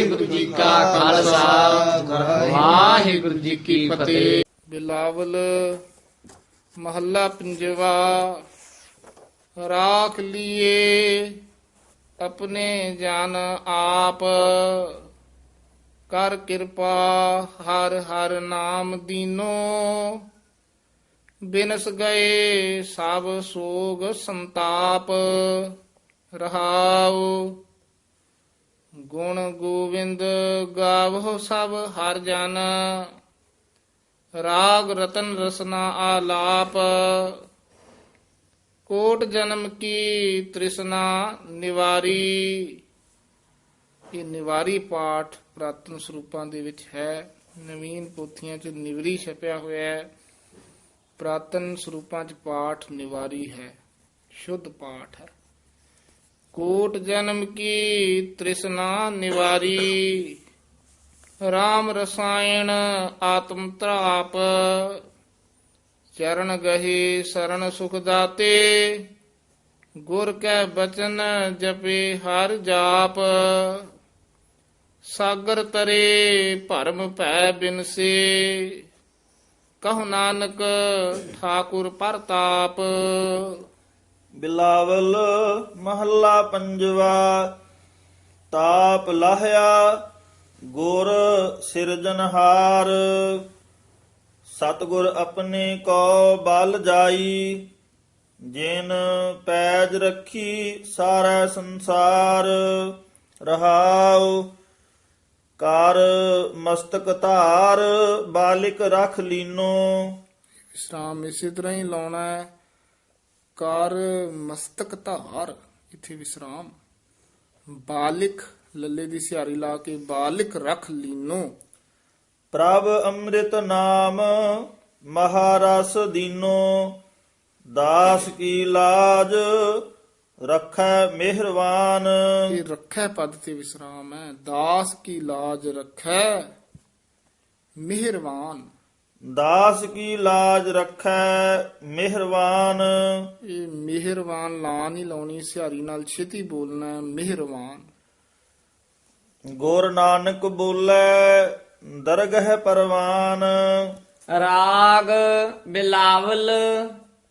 ਵਾਹਿਗੁਰੂ ਜੀ ਕਾ ਖਾਲਸਾ, ਵਾਹਿਗੁਰੂ ਜੀ ਕੀ ਫਤਿਹ। ਬਿਲਾਵਲ ਮਹੱਲਾ ਪੰਜਵਾ, ਰਾਖ ਲੀਏ ਆਪਣੇ ਜਨ ਆਪ। ਕਰ ਕਿਰਪਾ ਹਰ ਹਰ ਨਾਮ ਦੀਨੋ। ਬਿਨਸ ਗਏ ਸਭ ਸੋਗ ਸੰਤਾਪ। ਰਹਾਉ। ਗੁਣ ਗੋਵਿੰਦ ਗਾਵੋ ਸਭ ਹਰ ਜਨ। ਰਾਗ ਰਤਨ ਰਸਨਾ ਆਲਾਪ। ਕੋਟ ਜਨਮ ਕੀ ਤ੍ਰਿਸ਼ਨਾ ਨਿਵਾਰੀ। ਇਹ ਨਿਵਾਰੀ ਪਾਠ ਪ੍ਰਾਤਨ ਸਰੂਪਾਂ ਦੇ ਵਿੱਚ ਹੈ। ਨਵੀਨ ਪੋਥੀਆਂ 'ਚ ਨਿਵਰੀ ਛਪਿਆ ਹੋਇਆ ਹੈ। ਪ੍ਰਾਤਨ ਸਰੂਪਾਂ 'ਚ ਪਾਠ ਨਿਵਾਰੀ ਹੈ। ਸ਼ੁੱਧ ਪਾਠ ਹੈ। ਕੋਟ ਜਨਮ ਕੀ ਤ੍ਰਿਸ਼ਨਾ ਨਿਵਾਰੀ। ਰਾਮ ਰਸਾਇਣ ਆਤਮ ਤ੍ਰਾਪ ਚਰਨ ਗਹੇ ਸਰਣ ਸੁਖ ਦਾਤੇ। ਗੁਰ ਕੈ ਬਚਨ ਜਪੇ ਹਰ ਜਾਪ। ਸਾਗਰ ਤਰੇ ਭਰਮ ਭੈ ਬਿਨਸੇ। ਕਹੁ ਨਾਨਕ ਠਾਕੁਰ ਪ੍ਰਤਾਪ। ਬਿਲਾਵਲ ਮਹੱਲਾ ਪੰਜਵਾ, ਤਾਪ ਲਾਹਿਆ ਗੁਰ ਸਿਰਜਨਹਾਰ ਸਤਗੁਰ ਆਪਣੇ ਕੋ ਬਲ ਜਾਈ, ਜਿਨ ਪੈਜ ਰੱਖੀ ਸਾਰਾ ਸੰਸਾਰ। ਰਹਾਉ ਕਰ ਮਸਤਕ ਧਾਰ, ਬਾਲਿਕ ਰਖ ਲੀਨੋ। ਵਿਸਰਾਮ ਇਸੇ ਤਰ੍ਹਾਂ ਹੀ ਲਾਉਣਾ ਹੈ। ਕਰ ਮਸਤਕ ਧਾਰ ਇੱਥੇ ਵਿਸਰਾਮ। ਬਾਲਿਕ ਲੱਲੇ ਦੀ ਸਿਹਾਰੀ ਲਾ ਕੇ ਬਾਲਿਕ ਰਖ ਲੀਨੋ। ਪ੍ਰਭ ਅੰਮ੍ਰਿਤ ਨਾਮ ਮਹਾਰਸ ਦੀਨੋ। ਦਾਸ ਕੀ ਲਾਜ ਰੱਖੈ ਮਿਹਰਵਾਨ। ਇਹ ਰੱਖੈ ਪਦ ਤੇ ਵਿਸਰਾਮ ਹੈ? ਦਾਸ ਕੀ ਲਾਜ ਰੱਖੈ ਮਿਹਰਵਾਨ। ਦਾਸ ਕੀ ਲਾਜ ਰੱਖੈ ਮਿਹਰਵਾਨ। ਇਹ ਮਿਹਰਵਾਨ ਲਾ ਨਹੀਂ ਲਾਉਣੀ ਸਿਹਾਰੀ ਨਾਲ ਛੇਤੀ ਬੋਲਣਾ ਮਿਹਰਵਾਨ। ਗੁਰ ਨਾਨਕ ਬੋਲੇ ਦਰਗਹਿ ਪਰਵਾਨ। ਰਾਗ ਬਿਲਾਵਲ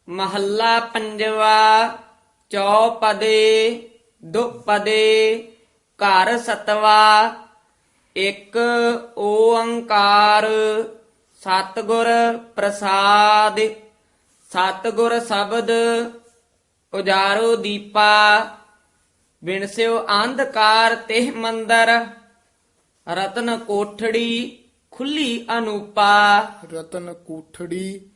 ਮਹੱਲਾ ਪੰਜਵਾ ਚੌਪਦੇ ਦੁਪਦੇ ਘਰ ਸਤਵਾ ਇੱਕ ਓੰਕਾਰ। ਸਤਿਗੁਰ ਪ੍ਰਸਾਦ ਸਤਿਗੁਰ ਸ਼ਬਦ ਉਜਾਰੋ ਦੀਪਾ ਬਿਨਸਿਓ ਅੰਧਕਾਰ ਤਿਹ ਮੰਦਰ ਰਤਨ ਕੋਠੜੀ ਖੁੱਲੀ ਅਨੂਪਾ। ਰਤਨ ਕੋਠੜੀ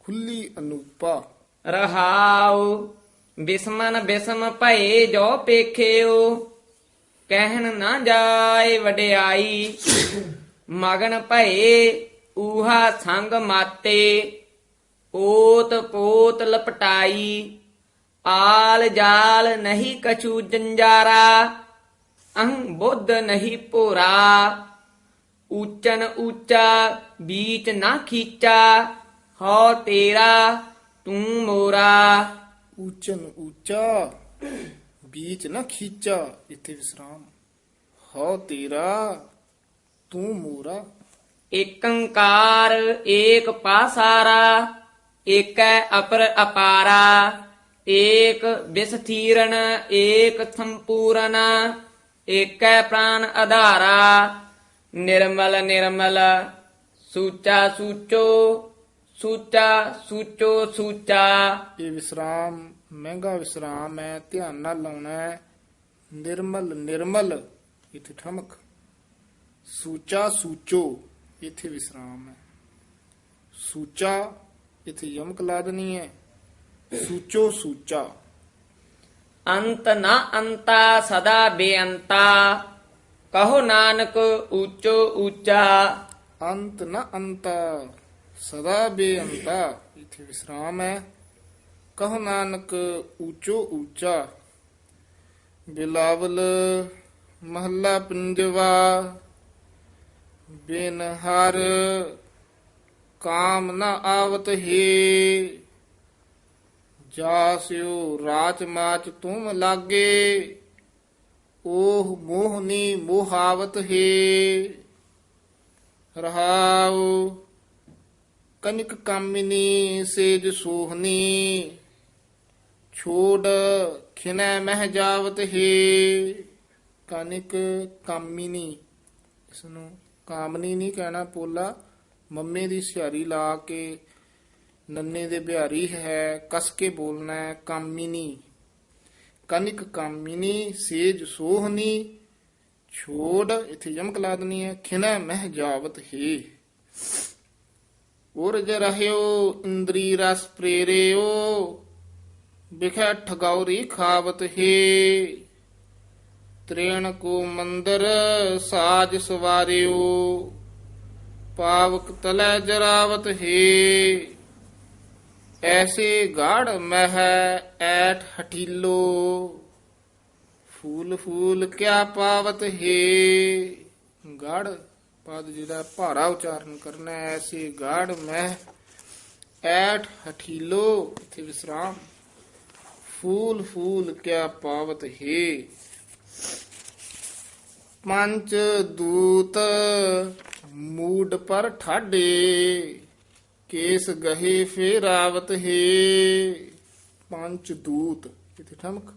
ਖੁੱਲੀ ਅਨੂਪਾ। ਰਹਾਉ ਬਿਸਮਨ ਬਿਸਮ ਭਏ ਜੋ ਪੇਖਿਓ ਕਹਿਣ ਨਾ ਜਾਏ ਵਡਿਆਈ ਮਗਨ ਭਏ ਊਹਾ ਸੰਗ ਮਾਤੇ ਓਤ ਪੋਤ ਲਪਟਾਈ ਆਲ ਜਾਲ ਨਹੀਂ ਕਛੂ ਜੰਜਾਰਾ ਅਹੰ ਬੁੱਧ ਨਹੀਂ ਭੋਰਾ ਊਚਨ ਊਚਾ ਬੀਚ ਨਾ ਖੀਚਾ ਹਉ ਤੇਰਾ ਤੂੰ ਮੋਰਾ ਊਚਨ ਊਚਾ ਬੀਚ ਨਾ ਖੀਚਾ ਇੱਥੇ ਵਿਸਰਾਮ ਹੋ ਤੇਰਾ ਤੂੰ ਮੂਰਾ ਏਕੰਕਾਰ ਏਕ ਪਾਸਾਰਾ, ਏਕੈ ਅਪਰ ਅਪਾਰਾ, ਏਕ ਵਿਸਥੀਰਣ ਏਕ ਸੰਪੂਰਨ, ਏਕੈ ਪ੍ਰਾਨ ਆਧਾਰਾ ਨਿਰਮਲ ਨਿਰਮਲ, ਸੂਚਾ ਸੂਚੋ ਸੂਚਾ ਸੂਚੋ ਸੂਚਾ। ਇਹ ਵਿਸਰਾਮ, ਮਹਿੰਗਾ ਵਿਸਰਾਮ ਹੈ, ਧਿਆਨ ਨਾਲ ਲਾਉਣਾ ਹੈ। ਨਿਰਮਲ ਨਿਰਮਲ, ਇੱਥੇ ਠਮਕ। ਸੂਚਾ ਸੂਚੋ। ਇੱਥੇ ਵਿਸਰਾਮ ਹੈ। ਸੂਚਾ ਇੱਥੇ ਯਮਕ ਲਾ ਦੇਣੀ ਹੈ। ਸੂਚੋ ਸੂਚਾ। ਅੰਤ ਨਾ ਅੰਤਾ ਸਦਾ ਬੇਅੰਤਾ। ਕਹੋ ਨਾਨਕ ਊਚੋ ਊਚਾ। ਅੰਤ ਨ ਅੰਤ ਸਦਾ ਬੇਅੰਤਾ। ਇੱਥੇ ਵਿਸਰਾਮ ਹੈ। ਕਹੋ ਨਾਨਕ ਊਚੋ ਊਚਾ। ਬਿਲਾਵਲ ਮਹੱਲਾ ਪੰਜਵਾ। ਬਿਨ ਹਰ ਕਾਮ ਨ ਆਵਤ ਹੀ। ਜਾਸਿਓ ਰਾਚ ਮਾਚ ਤੁਮ ਲਾਗੇ, ਓਹ ਮੋਹਨੀ ਮੋਹਾਵਤ ਹੈ। ਰਹਾਉ ਕਨਿਕ ਕਾਮਿਨੀ ਸੇਜ ਸੋਹਨੀ ਛੋੜ ਖਿਨੈ ਮਹਿ ਜਾਵਤ ਹੈ। ਕਨਿਕ ਕਾਮਿਨੀ, ਇਸ ਨੂੰ ਕਾਮਨੀ ਨਹੀਂ ਕਹਿਣਾ ਪੋਲਾ। ਮੰਮੇ ਦੀ ਸਿਹਾਰੀ ਲਾ ਕੇ ਨੰਨੇ ਦੇ ਬਿਹਾਰੀ ਹੈ, ਕਸ ਕੇ ਬੋਲਣਾ ਹੈ, ਕਾਮਿਨੀ। ਕਨਿਕ ਕਾਮਿਨੀ, ਸੇਜ ਸੋਹਨੀ ਛੋੜ ਇੱਥੇ ਯਮਕ ਲਾ ਦੇਣੀ ਹੈ ਖਿਨੈ ਮਹਿ ਜਾਵਤ ਹੀ। ਉਰਜ ਰਹਿਓ, ਇੰਦਰੀ ਰਸ ਪ੍ਰੇਰਿਓ ਬਿਖੈ ਠਗੌਰੀ ਖਾਵਤ ਹੀ। ਤ੍ਰੇਣ ਕੋ ਮੰਦਰ ਸਾਜ ਸਵਾਰਿਓ ਪਾਵਕ ਤਲੈ ਜਰਾਵਤ ਹੀ ਐਸੇ ਗਾੜ ਮਹਿ ਐਠ ਹਟੀਲੋ ਫੂਲ ਫੂਲ ਕਿਆ ਪਾਵਤ ਹੈ ਗੜ ਪਦ ਜਿਹੜਾ ਭਾਰਾ ਉਚਾਰਨ ਕਰਨਾ ਹੈ, ਐਸੇ ਗਾੜ ਮਹਿ ਐਠ ਹਠੀਲੋ ਇਥੇ ਵਿਸਰਾਮ ਫੂਲ ਫੂਲ ਕਿਆ ਪਾਵਤ ਹੈ ਪੰਚ ਦੂਤ ਮੂਡ ਪਰ ਠਾਡੇ, ਕੇਸ ਗਹੇ ਫੇਰਾਵਤ ਹੈ। ਪੰਚ ਦੂਤ, ਇਥੇ ਠਮਕ।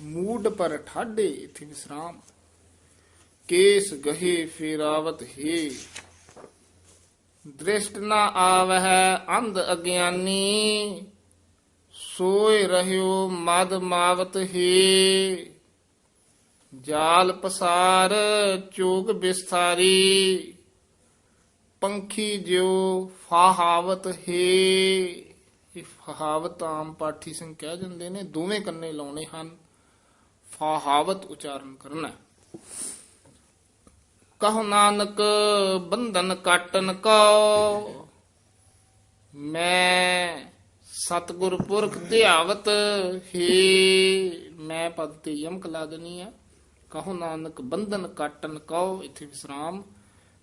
ਮੂਡ ਪਰ ਠਾਡੇ, ਇਥੇ ਵਿਸਰਾਮ। ਕੇਸ ਗਹੇ ਫੇਰਾਵਤ ਹੈ। ਦ੍ਰਿਸ਼ਟ ਨਾ ਆਵਹਿ ਅੰਧ ਅਗਿਆਨੀ, ਸੋਏ ਰਹਿਓ ਮਦ ਮਾਵਤ ਹੈ। ਜਾਲ ਪਸਾਰ ਚੋਗ ਵਿਸਥਾਰੀ ਪੰਖੀ ਜਿਉ ਫਾਹਾਵਤ ਹੈ। ਇਹ ਫਹਾਵਤ ਆਮ ਪਾਠੀ ਸਿੰਘ ਕਹਿ ਜਾਂਦੇ ਨੇ, ਦੋਵੇਂ ਕੰਨੇ ਲਾਉਣੇ ਹਨ। ਫਾਹਾਵਤ ਉਚਾਰਨ ਕਰਨਾ। ਹੈ। ਕਹੋ ਨਾਨਕ, ਬੰਧਨ ਕਾਟਨ ਕੋ ਮੈਂ ਸਤਗੁਰ ਪੁਰਖ ਧਿਆਵਤ ਹੀ। ਮੈਂ ਪਦ ਤੇ ਯਮਕ ਲਾ ਦੇਣੀ ਆ। ਕਹੋ ਨਾਨਕ, ਬੰਧਨ ਕਾਟਨ ਕਹੋ ਇਥੇ ਵਿਸਰਾਮ।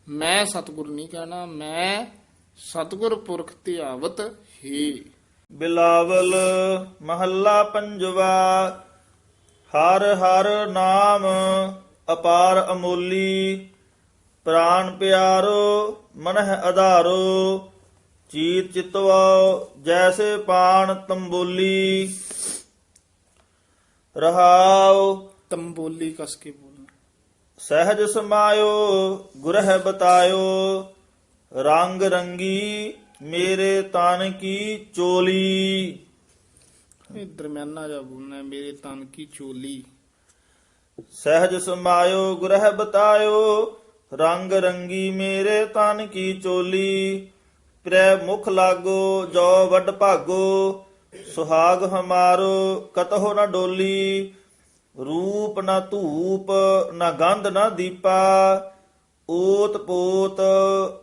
ਮੈਂ ਸਤਗੁਰ ਨਹੀਂ ਕਹਿਣਾ, ਮੈਂ ਸਤਗੁਰ ਪੁਰਖ ਧਿਆਵਤ ਹੀ। ਬਿਲਾਵਲ ਮਹੱਲਾ ਪੰਜਵਾ, ਹਰ ਹਰ ਨਾਮ ਅਪਾਰ ਅਮੋਲੀ। ਪ੍ਰਾਨ ਪਿਆਰੋ, ਮਨਹ ਆਧਾਰੋ ਚੀਤ ਚਿਤਵਾਓ, ਜੈਸੇ ਪਾਣ ਤੰਬੋਲੀ। ਰਹਾਓ ਤੰਬੋਲੀ ਕਸ ਕੇ ਬੋਲਣਾ ਸਹਿਜ ਸਮਾਇਓ ਗੁਰਹਿ ਬਤਾਇਓ ਰੰਗ ਰੰਗੀ ਮੇਰੇ ਤਨ ਕੀ ਚੋਲੀ ਇਹ ਦਰਮਿਆਨਾ ਜਾ ਬੋਲਣਾ ਹੈ, ਮੇਰੇ ਤਨ ਕੀ ਚੋਲੀ ਸਹਿਜ ਸਮਾਇਓ ਗੁਰਹਿ ਬਤਾਇਓ ਰੰਗ ਰੰਗੀ ਮੇਰੇ ਤਨ ਕੀ ਚੋਲੀ ਪ੍ਰੈ ਮੁਖ ਲਾਗੋ ਜੋ ਵੱਡ ਭਾਗੋ ਸੁਹਾਗ ਹਮਾਰੋ ਕਤਹੁ ਨ ਡੋਲੀ ਰੂਪ ਨਾ ਧੂਪ, ਨਾ ਗੰਧ, ਨਾ ਦੀਪਾ। ਓਤ ਪੋਤ,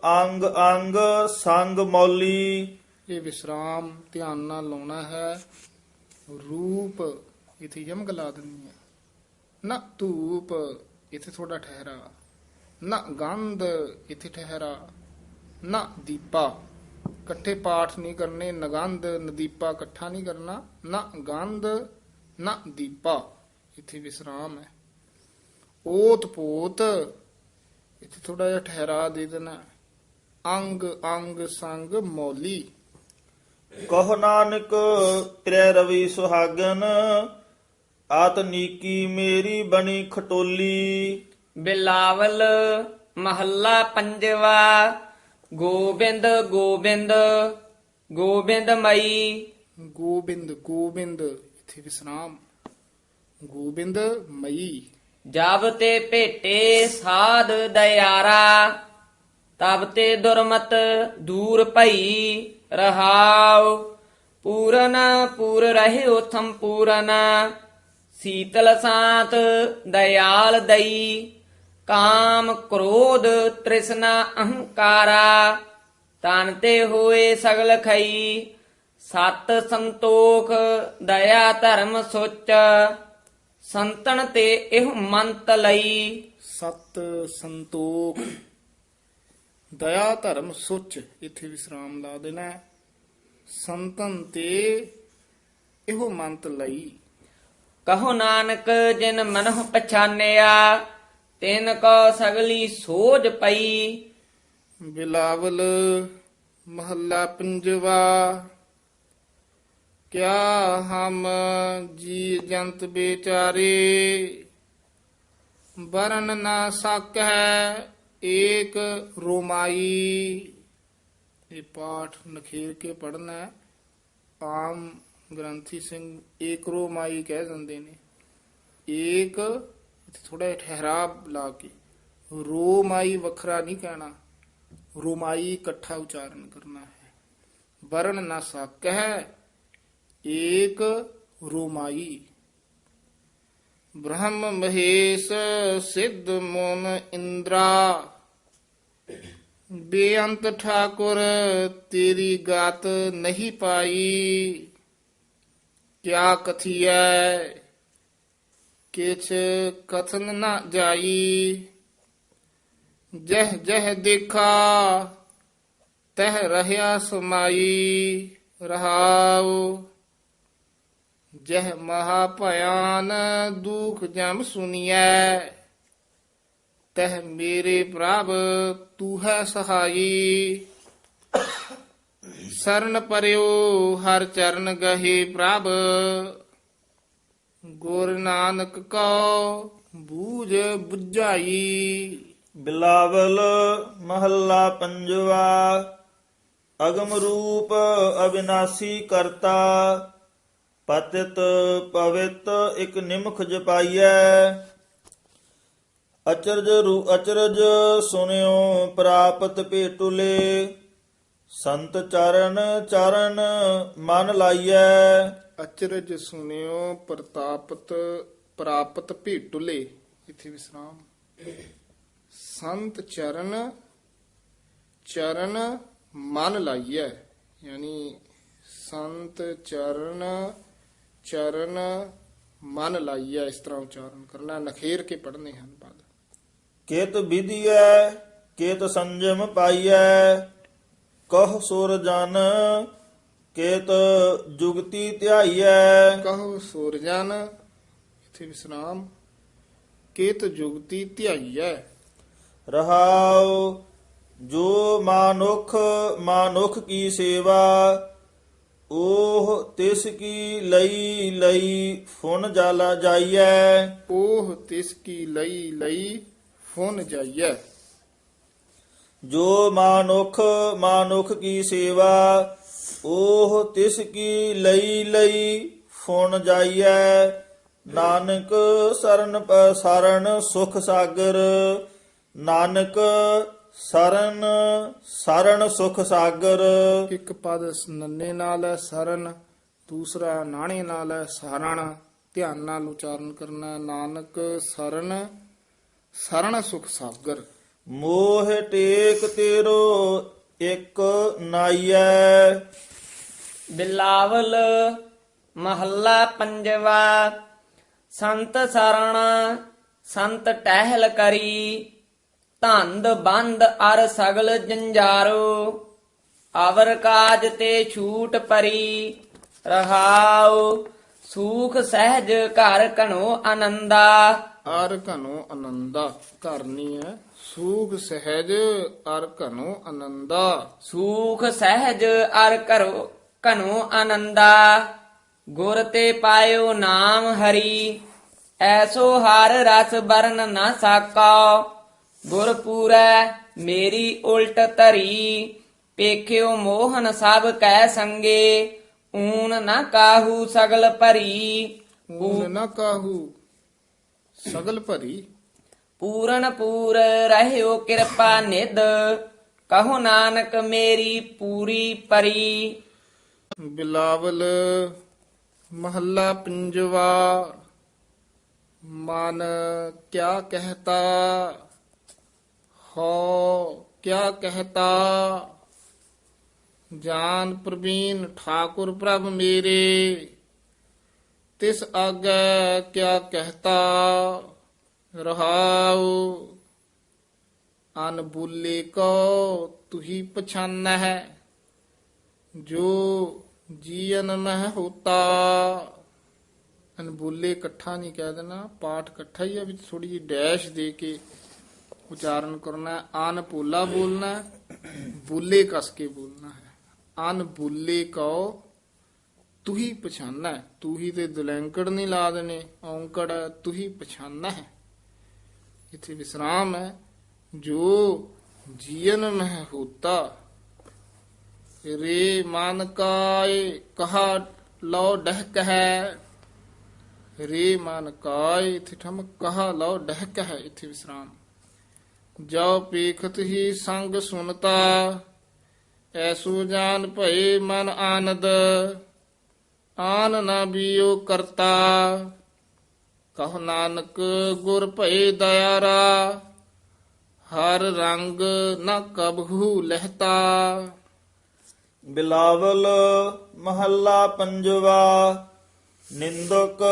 ਅੰਗ ਅੰਗ, ਸੰਗ ਮੌਲੀ। ਇਹ ਵਿਸਰਾਮ ਧਿਆਨ ਨਾਲ ਲਾਉਣਾ ਹੈ। ਰੂਪ ਇਥੇ ਯਮਕ ਲਾ ਦੇਣੀ ਹੈ। ਨਾ ਧੂਪ ਇਥੇ ਥੋੜਾ ਠਹਿਰਾ। ਨਾ ਗੰਧ ਇਥੇ ਠਹਿਰਾ। ਨਾ ਦੀਪਾ। ਇਕੱਠੇ ਪਾਠ ਨਹੀਂ ਕਰਨੇ ਨਗੰਧ ਨਦੀਪਾ ਇਕੱਠਾ ਨਹੀਂ ਕਰਨਾ। ਨਾ ਗੰਧ, ਨਾ ਦੀਪਾ। ਇਥੇ ਵਿਸਰਾਮ ਹੈ। ਓਤ ਪੋਤ ਇਥੇ ਥੋੜਾ ਜਿਹਾ ਠਹਿਰਾ ਦੇ ਦੇਣਾ। ਅੰਗ ਅੰਗ ਸੰਗ ਮੌਲੀ। ਕਹ ਨਾਨਕ ਤ੍ਰੈ ਰਵੀ ਸੁਹਾਗਨ ਆਤ ਨੀਕੀ ਮੇਰੀ ਬਣੀ ਖਟੋਲੀ। ਬਿਲਾਵਲ ਮਹੱਲਾ ਪੰਜਵਾ ਗੋਬਿੰਦ ਗੋਬਿੰਦ ਗੋਬਿੰਦ ਮਈ ਗੋਬਿੰਦ ਗੋਬਿੰਦ ਇਥੇ ਵਿਸਰਾਮ। ਗੋਬਿੰਦ ਮਈ। ਜਬ ਤੇ ਭੇਟੇ ਸਾਧ ਦਿਆਰਾ ਤਬ ਤੇ ਦੁਰਮਤ ਦੂਰ ਭਈ ਰਹਾਉ। ਪੂਰਨ, ਪੂਰ ਰਹੇ ਉਥਮ ਸੀਤਲ ਸਾਤ ਦਇਆਲ ਦਈ। ਕਾਮ ਕ੍ਰੋਧ ਤ੍ਰਿਸ਼ਨਾ ਅਹੰਕਾਰਾ, ਤਨ ਤੇ ਹੋਏ ਸਗਲ ਖਈ। ਸਤ ਸੰਤੋਖ, ਦਇਆ ਧਰਮ ਸੁਚ। ਸੰਤਨ ਤੇ ਇਹ ਮੰਤ ਲਈ। ਸਤ ਸੰਤੋਖ। ਦਇਆ ਧਰਮ ਸੁਚ ਇਥੇ ਵਿਸਰਾਮ ਲਾ ਦੇਣਾ। ਸੰਤਨ ਤੇ ਇਹੋ ਮੰਤ ਲਈ। ਕਹੋ ਨਾਨਕ ਜਿਨ ਮਨਹੁ ਪਛਾਨਿਆ ਤਿਨ ਕੋ ਸਗਲੀ ਸੋਝ ਪਈ। ਬਿਲਾਵਲ ਮਹੱਲਾ ਪੰਜਵਾ ਕਿਆ ਹਮ ਜੀ ਜੰਤ ਬੇਚਾਰੇ? ਬਰਨ ਨਾ ਸਕੈ ਏਕ ਰੋਮਾਈ। ਇਹ ਪਾਠ ਨਖੇਰ ਕੇ ਪੜਨਾ ਆਮ ਗ੍ਰੰਥੀ ਸਿੰਘ ਏਕ ਰੋਮਾਈ ਕਹਿ ਜਾਂਦੇ ਨੇ। ਏਕ ਥੋੜਾ ਜਿਹਾ ਠਹਿਰਾਵ ਲਾ ਕੇ। ਰੋਮਾਈ ਵੱਖਰਾ ਨਹੀਂ ਕਹਿਣਾ। ਰੋਮਾਈ ਇਕੱਠਾ ਉਚਾਰਨ ਕਰਨਾ ਹੈ। ਵਰਨ ਨਾ ਸਕੈ ਏਕ ਰੋਮਾਈ ਬ੍ਰਹਮ ਮਹੇਸ਼ ਸਿੱਧ ਮੋਨ ਇੰਦਰਾ ਬੇਅੰਤ ਠਾਕੁਰ ਤੇਰੀ ਗਾਤ ਨਹੀਂ ਪਾਈ ਕਿਆ ਕਥੀਐ ਕਿਛ ਕਥਨ ਨਾ ਜਾਈ ਜਹ ਜਹ ਦੇਖਾ ਤਹ ਰਹਿਆ ਸਮਾਈ ਰਹਾਉ ਜਹ ਮਹਾ ਭਿਆਨ ਦੁਖ ਜਮ ਸੁਨੀਐ। ਤਹ ਮੇਰੇ ਪ੍ਰਭ ਤੂੰ ਹੈ ਸਹਾਈ। ਸਰਨ ਪਰਿਓ ਹਰ ਚਰਨ ਗਹੇ ਪ੍ਰਭ। ਗੁਰ ਨਾਨਕ ਕੋ ਬੂਝ ਬੁਝਾਈ। ਬਿਲਾਵਲ ਮਹੱਲਾ ਪੰਜਵਾ। ਅਗਮ ਰੂਪ ਅਬਿਨਾਸੀ ਕਰਤਾ। ਪਤਿਤ ਪਵਿੱਤ ਇਕ ਨਿਮਖ ਜਪਾਈਐ। ਅਚਰਜ ਰੂ ਅਚਰਜ ਸੁਨਿਓ ਪ੍ਰਾਪਤ ਭੇਟੁਲੇ। ਸੰਤ ਚਰਨ ਚਰਨ ਮਨ ਲਾਈਐ। ਅਚਰਜ ਸੁਨਿਓ ਪ੍ਰਤਾਪਤ ਪ੍ਰਾਪਤ ਭੇਟੁਲੇ। ਇਥੇ ਵਿਸਰਾਮ। ਸੰਤ ਚਰਨ ਚਰਨ ਮਨ ਲਾਈਐ। ਯਾਨੀ ਸੰਤ ਚਰਨ ਚਰਨ ਮਨ ਲਾਈਐ ਇਸ ਤਰ੍ਹਾਂ ਉਚਾਰਨ ਕਰਨਾ ਨਖੇਰ ਕੇ ਪੜ੍ਹਨੇ ਹਨ ਪਦ ਕੇਤ ਵਿਧੀਐ ਕੇਤ ਸੰਜਮ ਪਾਈਐ ਕਹ ਸੁਰ ਜਨ ਕੇਤ ਜੁਗਤੀ ਧਿਆਈਐ। ਕਹੋ ਸੂਰਜਨ ਇਥੇ ਵਿਸਰਾਮ ਕੇਤ ਜੁਗਤੀ ਧਿਆਈਐ। ਰਹਾਉ ਜੋ ਮਾਨੁਖ ਮਾਨੁਖ ਕੀ ਸੇਵਾ ਉਹ ਤਿਸ ਕੀ ਲਈ ਲਈ ਫੁਨ ਜਾਲਾ ਜਾਈਐ। ਉਹ ਤਿਸ ਕੀ ਲਈ ਲਈ ਫੁਨ ਜਾਈਐ। ਜੋ ਮਾਨੁਖ ਮਾਨੁਖ ਕੀ ਸੇਵਾ ਉਹ ਤਿਸ ਕੀ ਲਈ ਲਈ ਫੁਨ ਜਾਈਐ। ਨਾਨਕ ਸਰਨ ਪ- ਸਰਨ ਸੁਖ ਸਾਗਰ ਨਾਨਕ ਸਰਨ ਸਰਨ ਸੁਖ ਸਾਗਰ। ਇੱਕ ਪਦ ਨੰਨੇ ਨਾਲ ਹੈ ਸਰਨ ਦੂਸਰਾ ਨਾਣੇ ਨਾਲ ਹੈ ਸਾਰਣ। ਧਿਆਨ ਨਾਲ ਉਚਾਰਨ ਕਰਨਾ ਨਾਨਕ ਸਰਨ ਸਰਨ ਸੁਖ ਸਾਗਰ। ਮੋਹ ਟੇਕ ਤੇਰੋ ਇੱਕ ਨਾਈਐ। ਬਿਲਾਵਲ ਮਹੱਲਾ ਪੰਜਵਾ ਸੰਤ ਸਰਣ ਸੰਤ ਟਹਿਲ ਕਰੀ। ਧੰਦ ਬੰਦ ਅਰ ਸਗਲ ਜੰਜਾਰੋ ਅਵਰ ਕਾਜ ਤੇ ਛੂਟ ਪਰੀ ਰਹਾਉ ਸੂਖ ਸਹਿਜ ਘਰ ਕਣੋ ਆਨੰਦਾ ਅਰ ਘਨੋ ਆਨੰਦਾ ਘਰ ਨਹੀਂ ਹੈ ਸੂਖ ਸਹਿਜ ਅਰ ਘਨੋ ਆਨੰਦਾ ਸੂਖ ਸਹਿਜ ਅਰ ਕਰੋ ਕਨੋ ਆਨੰਦਾ ਗੁਰ ਤੇ ਪਾਇਓ ਨਾਮ ਹਰੀ ਐਸੋ ਹਰ ਰਸ ਬਰਨ ਨਾ ਸਾਕਾ। ਗੁਰ ਪੂਰੈ ਮੇਰੀ ਉਲਟ ਧਰੀ ਪੇਖਿਓ ਮੋਹਨ ਸਭ ਕੈ ਸੰਗੇ ਊਨ ਨਾ ਕਾਹੂ ਸਗਲ ਭਰੀ। ਊਨ ਨ ਕਾਹੂ ਸਗਲ ਭਰੀ। ਪੂਰਨ ਪੂਰ ਰਹਿਓ ਕਿਰਪਾ ਨਿਧ ਕਹੋ ਨਾਨਕ ਮੇਰੀ ਪੂਰੀ ਪਰੀ। ਬਿਲਾਵਲ ਮਹੱਲਾ ਪੰਜਵਾ ਮਨ ਕਿਆ ਕਹਤਾ ਹੋ ਕਿਆ ਕਹਤਾ? ਜਾਨ ਪ੍ਰਵੀਨ ਠਾਕੁਰ ਪ੍ਰਭ ਮੇਰੇ, ਤਿਸ ਆਗੇ ਕਿਆ ਕਹਤਾ? ਰਹਾਉ, ਅਨ ਬੁੱਲੇ ਕੋ ਤੁਹੀ ਪਛਾਨ ਹੈ, ਜੋ ਜੀਵਨ ਮਹਿ ਹੋਤਾ। ਅਨਬੋਲੇ ਇਕੱਠਾ ਨਹੀਂ ਕਹਿ ਦੇਣਾ, ਪਾਠ ਇਕੱਠਾ ਹੀ ਆ ਵਿੱਚ ਥੋੜੀ ਜਿਹੀ ਡੈਸ਼ ਦੇ ਕੇ ਉਚਾਰਨ ਕਰਨਾ ਹੈ ਅਨ ਪੋਲਾ ਬੋਲਣਾ ਹੈ, ਬੋਲੇ ਕਸ ਕੇ ਬੋਲਣਾ ਹੈ। ਅਨ ਬੋਲੇ ਕਉ ਤੂੰ ਹੀ ਪਛਾਨਣਾ ਹੈ। ਤੂੰ ਹੀ ਤੇ ਦੁਲੈਂਕੜ ਨਹੀਂ ਲਾ ਦੇਣੇ ਔਂਕੜ ਹੈ, ਤੂੰ ਹੀ ਪਛਾਨਣਾ ਹੈ। ਇੱਥੇ ਵਿਸਰਾਮ ਹੈ ਜੋ ਜੀਵਨ ਮਹਿ ਹੋਤਾ ਰੇ ਮਨ ਕਾਇ ਕਹਾ ਲਓ ਡਹਿਕ ਹੈ। ਰੇ ਮਨ ਕਾਇ ਇਥੇ ਠਮ ਕਹਾ ਲਓ ਡਹਿਕ ਹੈ ਇੱਥੇ ਵਿਸਰਾਮ। ਜੋ ਪੇਖਤ ਹੀ ਸੰਗ ਸੁਨਤਾ ਐਸੋ ਜਾਨ ਭਏ ਮਨ ਆਨੰਦ ਆਨ ਨਾ ਬੀਓ ਕਰਤਾ। ਕਹ ਨਾਨਕ ਗੁਰ ਭਏ ਦਇਆਰਾ ਹਰ ਰੰਗ ਨ ਕਬਹੂ ਲਹਤਾ। ਬਿਲਾਵਲ ਮਹੱਲਾ ਪੰਜਵਾ ਨਿੰਦਕ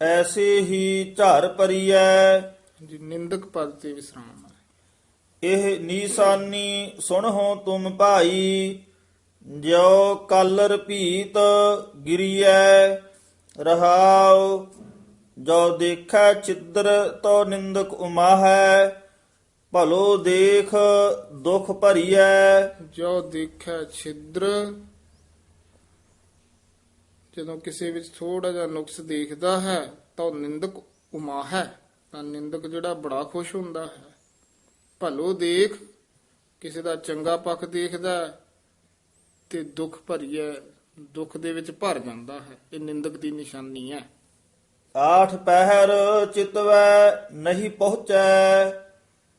ਐਸੇ ਹੀ ਝਰ ਪਰੀਐ ਜੀ ਨਿੰਦਕ ਪਦ ਤੇ ਵਿਸਰਾਮ। ਇਹ ਨੀਸਾਨੀ ਸੁਣਹੁ ਤੁਮ ਭਾਈ ਜੋ ਕਲਰ ਭੀਤ ਗਿਰੀਐ, ਰਹਾਉ, ਜੋ ਦੇਖੈ ਚਿੱਦਰ ਤੋ ਨਿੰਦਕ ਉਮਾ ਹੈ ਭਲੋ ਦੇਖ ਦੁਖ ਭਰੀਐ। ਜੋ ਦੇਖੈ ਛਿਦਰ, ਜਦੋਂ ਕਿਸੇ ਵਿੱਚ ਥੋੜਾ ਜਿਹਾ ਨੁਕਸ ਦੇਖਦਾ ਹੈ, ਤਾਂ ਨਿੰਦਕ ਉਮਾ ਹੈ ਤਾਂ ਨਿੰਦਕ ਜਿਹੜਾ ਬੜਾ ਖੁਸ਼ ਹੁੰਦਾ ਹੈ। ਭਲੋ ਦੇਖ ਕਿਸੇ ਦਾ ਚੰਗਾ ਪੱਖ ਦੇਖਦਾ ਤੇ ਦੁੱਖ ਭਰੀਐ ਦੁੱਖ ਦੇ ਵਿੱਚ ਭਰ ਜਾਂਦਾ ਹੈ। ਇਹ ਨਿੰਦਕ ਦੀ ਨਿਸ਼ਾਨੀ ਹੈ। ਆਠ ਪਹਿਰ ਚਿਤਵੈ ਨਹੀਂ ਪਹੁੰਚੈ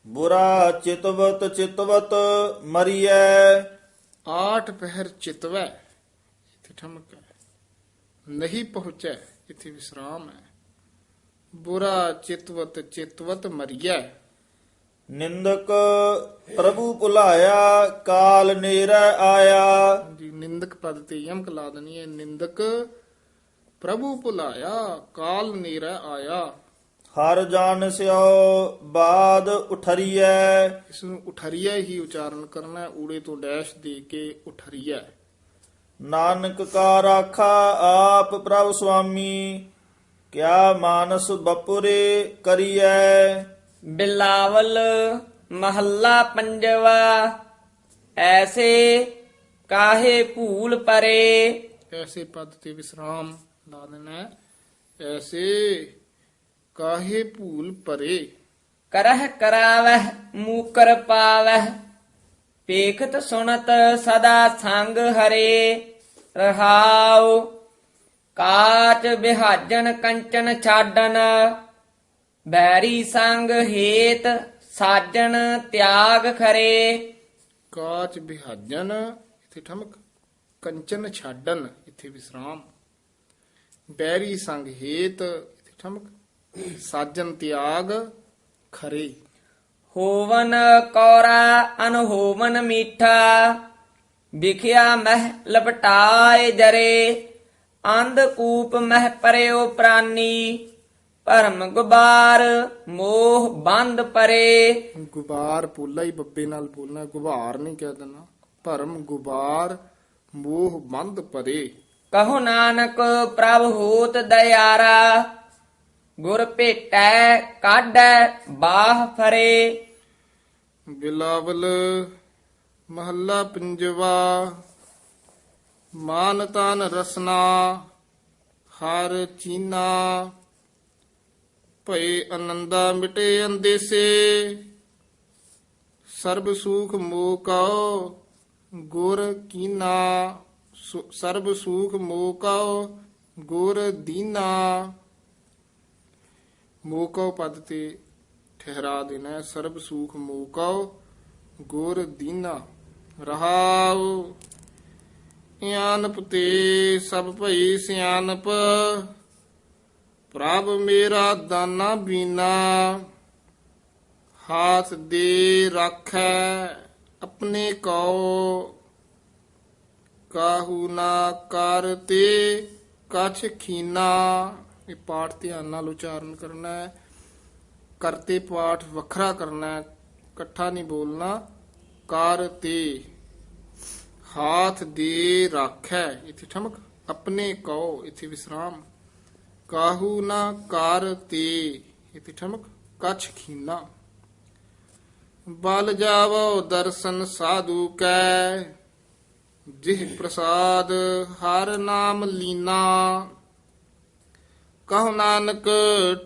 ਬੁਰਾ ਚਿਤਵਤ ਚਿਤਵਤ ਮਰੀਐ। ਆਠ ਪਹਿਰ ਚਿਤਵੈ ਇੱਥੇ ਠਮਕ ਹੈ। ਨਹੀਂ ਪਹੁੰਚੈ ਇੱਥੇ ਵਿਸਰਾਮ ਹੈ। ਬੁਰਾ ਚਿਤਵਤ ਚਿਤਵਤ ਮਰੀਐ। ਨਿੰਦਕ ਪ੍ਰਭੂ ਭੁਲਾਇਆ ਕਾਲ ਨੇਰੈ ਆਇਆ। ਜੀ ਨਿੰਦਕ ਪਦ ਤੇ ਯਮਕ ਲਾ ਦੇਣੀ ਹੈ। ਨਿੰਦਕ ਪ੍ਰਭੂ ਭੁਲਾਇਆ ਕਾਲ ਨੀਰਾ ਆਇਆ। ਹਰ ਜਾਣ ਸਿਓ ਬਾਦ ਉਠਰੀਐ। ਇਸ ਨੂੰ ਉਠਰੀਆ ਹੀ ਉਚਾਰਨ ਕਰਨਾ ਹੈ। ਊੜੇ ਤੋਂ ਡੈਸ਼ ਦੇ ਕੇ ਉਠਰੀਆ ਨਾਨਕ ਕਾ ਰਾਖਾ ਆਪ ਪ੍ਰਭ ਸੁਆਮੀ ਕਿਆ ਮਾਨਸ ਬਪੁਰੇ ਕਰੀਐ। ਬਿਲਾਵਲ ਮਹੱਲਾ ਪੰਜਵਾ ਐਸੇ ਕਾਹੇ ਭੂਲ ਪਰੇ। ਐਸੇ ਪਦ ਤੇ ਵਿਸਰਾਮ ਲਾ ਦੇਣਾ ਹੈ। ਐਸੇ ਕਾਹੇ ਭੂਲ ਪਰੇ। ਕਰਹਿ ਕਰਾਵਹਿ ਮੂਕਰ ਪਾਵਹਿ ਪੇਖਤ ਸੁਨਤ ਸਦਾ ਸੰਗ ਹਰੇ। ਰਹਾਉ ਕਾਚ ਬਿਹਾਜਨ ਕੰਚਨ ਛਾਡਨ। ਬੈਰੀ ਸੰਗ ਹੇਤ ਸਾਜਣ ਤਿਆਗ ਖਰੇ। ਕਾਚ ਬਿਹਾਜਨ ਇੱਥੇ ਠਮਕ। ਕੰਚਨ ਛਾਡਨ ਇੱਥੇ ਵਿਸਰਾਮ। ਬੈਰੀ ਸੰਗ ਹੇਤ ਇੱਥੇ ਠਮਕ। ਸਾਜਨ ਤਿਆਗ ਖਰੇ। ਹੋਵਨ ਕੌਰਾ ਅਨਹੋਵਨ ਮੀਠਾ ਵਿਖਿਆ ਮਹਿ ਲਪਟਾਏ ਜਰੇ। ਅੰਧ ਕੂਪ ਮਹਿ ਪਰਿਓ ਪ੍ਰਾਨੀ। ਭਰਮ ਗੁਬਾਰ ਮੋਹ ਬੰਦ ਪਰੇ। ਗੁਬਾਰ ਪੋਲਾ ਹੀ ਬੱਬੇ ਨਾਲ ਬੋਲਣਾ ਗੁਬਾਰ ਨਹੀਂ ਕਹਿ ਦੇਣਾ। ਭਰਮ ਗੁਬਾਰ ਮੋਹ ਬੰਦ ਪਰੇ। ਕਹੋ ਨਾਨਕ ਪ੍ਰਭ ਹੋਤ ਦਇਆਰਾ। ਗੁਰ ਭੇਟੈ ਕਾਢੈ ਬਾਹ ਫਰੇ। ਬਿਲਾਵਲ ਮਹੱਲਾ ਪੰਜਵਾ। ਮਾਨ ਤਾਨ ਰਸਨਾ ਹਰ ਚੀਨਾ। ਭਏ ਆਨੰਦਾ ਮਿਟੇ ਅੰਦੇਸੇ। ਸਰਬ ਸੂਖ ਮੋਹ ਕਉ ਗੁਰ ਕੀਨਾ। ਸਰਬ ਸੂਖ ਮੋਹ ਕਉ ਗੁਰ ਦੀਨਾ। ਮੋਹ ਕਉ ਪਦ ਤੇ ਠਹਿਰਾ ਦੇਣਾ ਸਰਬ ਸੂਖ ਮੋਹ ਕਉ ਗੁਰ ਦੀਨਾ। ਰਹਾਉ ਗਿਆਨਪ ਤੇ ਸਭ ਭਈ ਸਿਆਨਪ। ਪ੍ਰਭ ਮੇਰਾ ਦਾਨਾ ਬੀਨਾ, ਹਾਥ ਦੇ ਰੱਖੈ, ਆਪਣੇ ਕਉ। ਕਾਹੂ ਨਾ ਕਰ ਤੇ ਕਛ ਖੀਨਾ। ਇਹ ਪਾਠ ਧਿਆਨ ਨਾਲ ਉਚਾਰਨ ਕਰਨਾ ਹੈ। ਕਰਤੇ ਪਾਠ ਵੱਖਰਾ ਕਰਨਾ ਹੈ। ਇਕੱਠਾ ਨਹੀਂ ਬੋਲਣਾ। ਕਰ ਤੇ ਹਾਥ ਦੇ ਰੱਖੈ। ਇਥੇ ਠਮਕ। ਆਪਣੇ ਕਉ। ਇੱਥੇ ਵਿਸਰਾਮ। ਕਾਹੂ ਨਾ ਕਰ ਤੇ। ਇਥੇ ਠਮਕ, ਕਛ ਖੀਨਾ। ਬਲ ਜਾਵੋ ਦਰਸ਼ਨ ਸਾਧੂ ਕੈ। ਜਿਹ ਪ੍ਰਸਾਦ ਹਰ ਨਾਮ ਲੀਨਾ। ਕਹੋ ਨਾਨਕ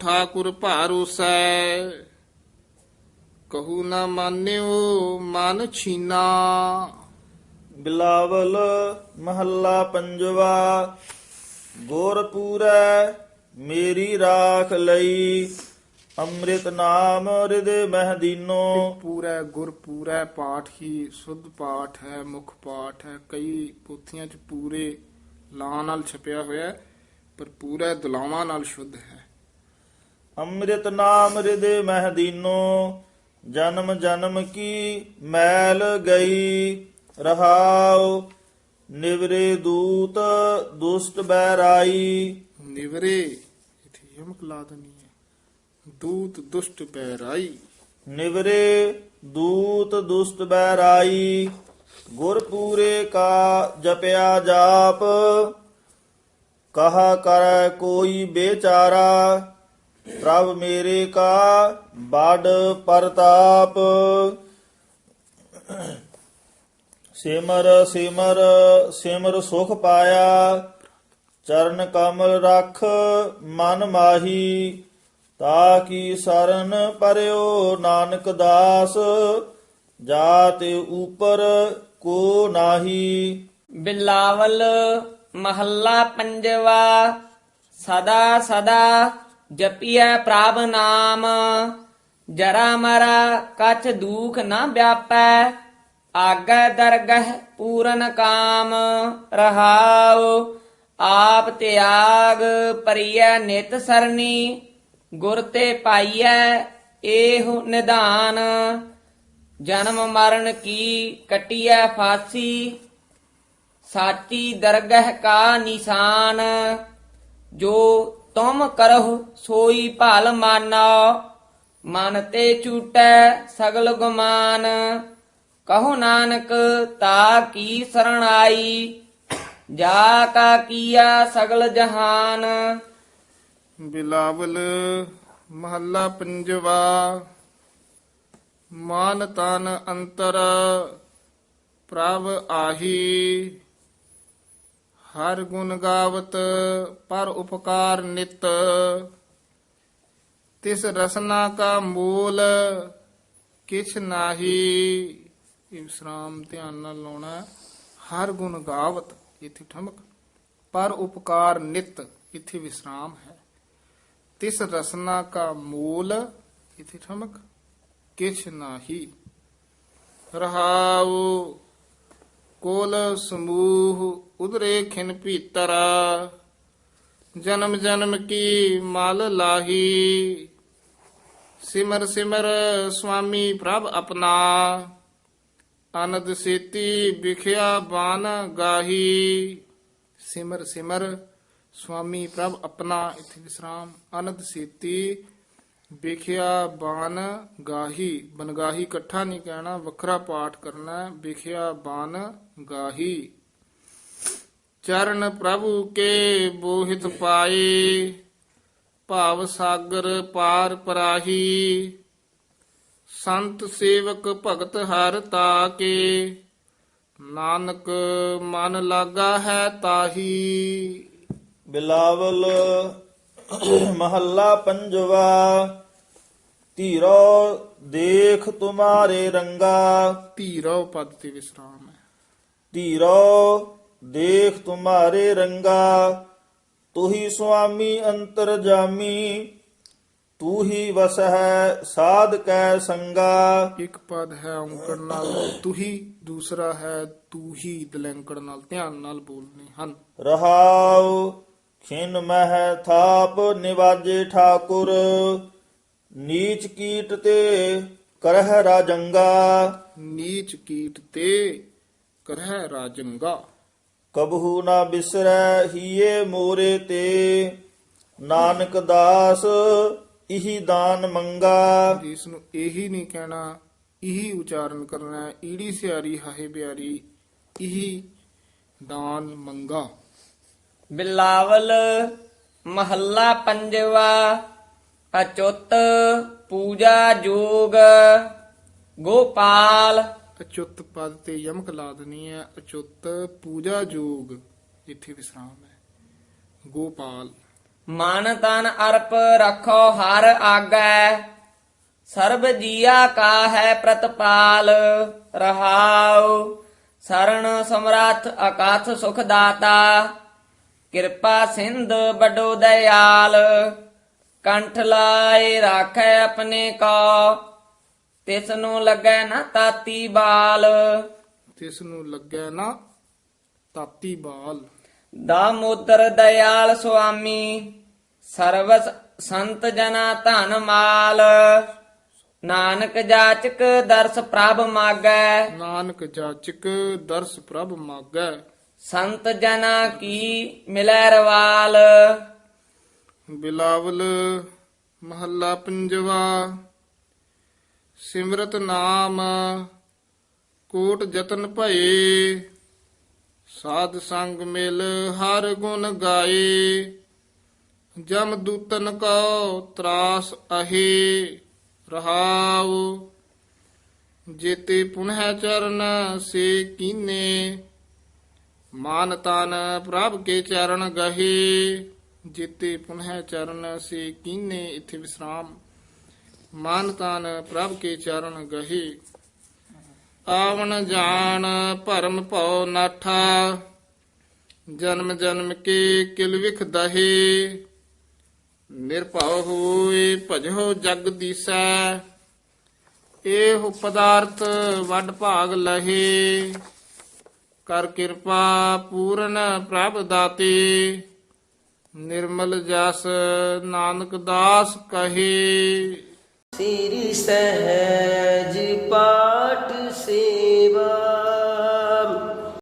ਠਾਕੁਰ ਭਾਰੂਸੈ ਕਹੂ ਨਾ ਮਾਨਿਓ ਮਨ ਛੀਨਾ। ਬਿਲਾਵਲ ਮਹੱਲਾ ਪੰਜਵਾ। ਗੁਰ ਮੇਰੀ ਰਾਖ ਲਈ ਅੰਮ੍ਰਿਤ ਨਾਮ ਹਿਰਦੇ ਮਹਦੀਨੋ ਪੂਰਾ ਗੁਰ ਪੂਰਾ ਪਾਠ ਹੀ ਸੁੱਧ ਪਾਠ ਹੈ ਮੁੱਖ ਪਾਠ ਹੈ। ਕਈ ਪੋਥੀਆਂ 'ਚ ਪੂਰੇ ਲਾਂ ਨਾਲ ਛਪਿਆ ਹੋਇਆ ਪਰ ਪੂਰਾ ਦੁਲਾਵਾਂ ਨਾਲ ਸ਼ੁੱਧ ਹੈ। ਅੰਮ੍ਰਿਤ ਨਾਮ ਹਿਰਦੇ ਮਹਦੀਨੋ ਜਨਮ ਜਨਮ ਕੀ ਮੈਲ ਗਈ ਰਹਾਉ ਨਿਵਰੇ ਦੂਤ ਦੁਸ਼ਟ ਬੈਰਾਈ ਨਿਵਰੇ, ਇਥੇ ਯਮਕ ਲਾ ਦੇਣੀ ਹੈ। ਦੂਤ ਦੁਸ਼ਟ ਪੈਰਾਈ ਨਿਵਰੇ, ਦੂਤ ਦੁਸ਼ਟ ਬੈਰਾਈ ਗੁਰ ਪੂਰੇ ਕਾ ਜਪਿਆ ਜਾਪ, ਕਹਾ ਕਰ ਕੋਈ ਬੇਚਾਰਾ, ਪ੍ਰਭ ਮੇਰੇ ਕਾ ਬੜ ਪ੍ਰਤਾਪ। ਸਿਮਰ ਸਿਮਰ ਸਿਮਰ ਸੁਖ ਪਾਇਆ ਚਰਨ ਕਮਲ ਰਖ ਮਨ ਮਾਹੀ, ਤਾ ਕੀ ਸਰਨ ਪਰਿਓ ਨਾਨਕ ਦਾਸ, ਜਾਤੇ ਉਪਰ ਕੋ ਨਾਹੀ। ਬਿਲਾਵਲ ਮਹੱਲਾ ਪੰਜਵਾ, ਸਦਾ ਸਦਾ ਜਪੀਐ ਪ੍ਰਭ ਨਾਮ। ਜਰਾ ਮਰਾ ਕਛ ਦੂਖ ਨਾ ਵਿਆਪੈ, ਆਗੈ ਦਰਗਹ ਪੂਰਨ ਕਾਮ। ਰਹਾਉ ਆਪ ਤਿਆਗ ਪਰਿਐ ਨਿਤ ਸਰਨੀ ਗੁਰ ਤੇ ਪਾਈਐ ਏਹੁ ਨਿਧਾਨ। ਜਨਮ ਮਰਨ ਕੀ ਕਟਿਐ ਫਾਸੀ, ਸਾਚੀ ਦਰਗਹ ਕਾ ਨਿਸ਼ਾਨ। ਜੋ ਤੁਮ ਕਰਹੁ ਸੋਈ ਭਲ ਮਾਨੋ, ਮਨ ਤੇ ਛੂਟੈ ਸਗਲ ਗੁਮਾਨ। ਕਹੋ ਨਾਨਕ ਤਾ ਕੀ ਸਰਣਾਈ ਜਾ ਕਾ ਕੀਆ ਸਗਲ ਜਹਾਨ। ਬਿਲਾਵਲ ਮਹੱਲਾ ਪੰਜਵਾ। ਮਾਨ ਤਨ ਅੰਤਰ ਪ੍ਰਭ ਆਹੀ। ਹਰ ਗੁਣ ਗਾਵਤ ਪਰ ਉਪਕਾਰ ਨਿਤ। ਤਿਸ ਰਸਨਾ ਕਾ ਮੂਲ ਕਿਛ ਨਾਹੀ। ਇਹ ਵਿਸਰਾਮ ਧਿਆਨ ਨਾਲ ਲਾਉਣਾ। ਹਰ ਗੁਣ ਗਾਵਤ ਇਥੇ ਠਮਕ। ਪਰ ਉਪਕਾਰ ਨਿਤ ਇਥੇ ਵਿਸਰਾਮ ਹੈ। ਤਿਸ ਰਸਨਾ ਕਾ ਮੂਲ ਇਥੇ ਠਮਕ, ਕਿਛ ਨਾਹੀ। ਰਹਾਉ ਕੋਲ ਸਮੂਹ ਉਦਰੇ ਖਿਨ ਭੀਤਰ, ਜਨਮ ਜਨਮ ਕੀ ਮਲ ਲਾਹੀ। ਸਿਮਰ ਸਿਮਰ ਸੁਆਮੀ ਪ੍ਰਭ ਆਪਣਾ। ਅਨੰਦ ਸੇਤੀ ਵਿਖਿਆ ਬਾਨ ਗਾਹੀ। ਸਿਮਰ ਸਿਮਰ, ਸੁਆਮੀ ਪ੍ਰਭ ਆਪਣਾ ਇਥੇ ਵਿਸਰਾਮ। ਅਨੰਦ ਸੇਤੀ ਵਿਖਿਆ ਬਾਨ ਗਾਹੀ। ਬਨਗਾਹੀ ਇਕੱਠਾ ਨਹੀਂ ਕਹਿਣਾ, ਵੱਖਰਾ ਪਾਠ ਕਰਨਾ ਵਿਖਿਆ ਬਾਨ ਗਾਹੀ। ਚਰਨ ਪ੍ਰਭੂ ਕੇ ਬੋਹਿਤ ਪਾਏ, ਭਾਵ ਸਾਗਰ ਪਾਰ ਪਰਾਹੀ। ਸੰਤ ਸੇਵਕ ਭਗਤ ਹਰ ਤਾਕੇ ਨਾਨਕ ਮਨ ਲਾਗਾ ਹੈ ਤਾਹੀ। ਬਿਲਾਵਲ ਮਹੱਲਾ ਪੰਜਵਾ ਧੀਰੋ ਦੇਖ ਤੁਮਾਰੇ ਰੰਗਾ। ਧੀਰੋ ਪਦ ਤੇ ਵਿਸਰਾਮ ਹੈ। ਧੀਰੋ ਦੇਖ ਤੁਮਾਰੇ ਰੰਗਾ ਤੁਹੀ ਸੁਆਮੀ ਅੰਤਰ ਜਾਮੀ ਤੂ ਹੀ ਵਸ ਹੈ ਸਾਧ ਕੈ ਸੰਗਾ। ਇੱਕ ਪਦ ਹੈ ਔਂਕੜ ਨਾਲ ਤੁਹੀ ਦੂਸਰਾ ਹੈ ਤੂ ਹੀ ਦਲੈਂਕੜ ਨਾਲ ਧਿਆਨ ਨਾਲ ਬੋਲਨੇ ਹਨ। ਰਹਾਉ ਖਿਨ ਮਹਿ ਥਾਪ ਨਿਵਾਜੇ ਠਾਕੁਰ ਨੀਚ ਕੀਟ ਤੇ ਕਰਹਿ ਰਾਜੰਗਾ। ਨੀਚ ਕੀਟ ਤੇ ਕਰਹਿ ਰਾਜੰਗਾ। ਕਬਹੂ ਨਾ ਬਿਸਰੈ ਹੀਏ ਮੋਰੇ ਤੇ। ਨਾਨਕ ਦਾਸ ਇਹੀ ਦਾਨ ਮੰਗਾ। ਇਸ ਨੂੰ ਇਹੀ ਨਹੀਂ ਕਹਿਣਾ ਇਹੀ ਉਚਾਰਨ ਕਰਨਾ ਹੈ ਈੜੀ ਸਿਆਰੀ ਹਾਹੇ ਬਿਆਰੀ ਇਹੀ ਦਾਨ ਮੰਗਾ। ਬਿਲਾਵਲ ਮਹੱਲਾ ਪੰਜਵਾ ਅਚੁੱਤ ਪੂਜਾ ਜੋਗ ਗੋਪਾਲ। ਅਚੁੱਤ ਪਦ ਤੇ ਯਮਕ ਲਾ ਦੇਣੀ ਹੈ ਅਚੁੱਤ ਪੂਜਾ ਜੋਗ ਇੱਥੇ ਵਿਸਰਾਮ ਹੈ। ਗੋਪਾਲ। ਮਨ ਤਨ ਅਰਪ ਰੱਖੋ ਹਰ ਆਗੈ ਸਰਬ ਜੀਆ ਕਾ ਹੈ ਪ੍ਰਤਪਾਲ ਰਹਾਉ। ਸਰਣ ਸਮਰੱਥ ਅਕਾਥ ਸੁਖ ਦਾਤਾ ਕਿਰਪਾ ਸਿੰਧ ਬਡੋ ਦਇਆਲ। ਕੰਠ ਲਾਏ ਰਾਖੈ ਆਪਣੇ ਕੋ ਤਿਸ ਨੂੰ ਲੱਗੈ ਨਾ ਤਾਤੀ ਬਾਲ। ਤਿਸ ਨੂੰ ਲੱਗਿਆ ਨਾ ਤਾਤੀ ਬਾਲ। ਦਾਮੋਦਰ ਦਇਆਲ ਸੁਆਮੀ ਸਰਵ ਸੰਤ ਜਨਾ ਧਨ ਮਾਲ। ਨਾਨਕ ਜਾਚਕ ਦਰਸ ਪ੍ਰਭ ਮਾਗੈ। ਨਾਨਕ ਜਾਚਕ ਦਰਸ ਪ੍ਰਭ ਮਾਗੈ। ਸੰਤ ਜਨਾ ਕੀ ਮਿਲੈ ਰਵਾਲ। ਬਿਲਾਵਲ ਮਹੱਲਾ ਪੰਜਵਾ। ਸਿਮਰਤ ਨਾਮ ਕੋਟ ਜਤਨ ਭਏ। ਸਾਧ ਸੰਗ ਮਿਲ ਹਰ ਗੁਣ ਗਾਏ। ਜਮ ਦੂਤਨ ਕੋ ਤਰਾਸ ਅਹੇ ਰਹਾਉ, ਜੇਤੇ ਪੁਨਹ ਚਰਨ ਸੇ ਕੀਨੇ, ਮਾਨ ਤਨ ਪ੍ਰਭ ਕੇ ਚਰਨ ਗਹੇ, ਜੇਤੇ ਪੁਨਹ ਚਰਨ ਸੇ ਕੀਨੇ, ਇਥੇ ਵਿਸਰਾਮ, ਮਾਨ ਤਨ ਪ੍ਰਭ ਕੇ ਚਰਨ ਗਹੇ। ਆਵਣ ਜਾਣ ਭਰਮ ਭਉ ਨਾਠਾ, ਜਨਮ ਜਨਮ ਕੇ ਕਿਲ ਵਿਖ ਦਹੇ ਨਿਰਭਉ ਹੋਏ ਭਜੋ ਜਗਦੀਸੈ ਇਹੋ ਪਦਾਰਥ ਵੱਡ ਭਾਗ ਲਹੇ। ਕਰ ਕਿਰਪਾ ਪੂਰਨ ਪ੍ਰਭ ਦਾਤੇ, ਨਿਰਮਲ ਜਸ ਨਾਨਕ ਦਾਸ ਕਹੇ। ਸ੍ਰੀ ਸਹਿਜ ਪਾਠ ਸੇਵਾ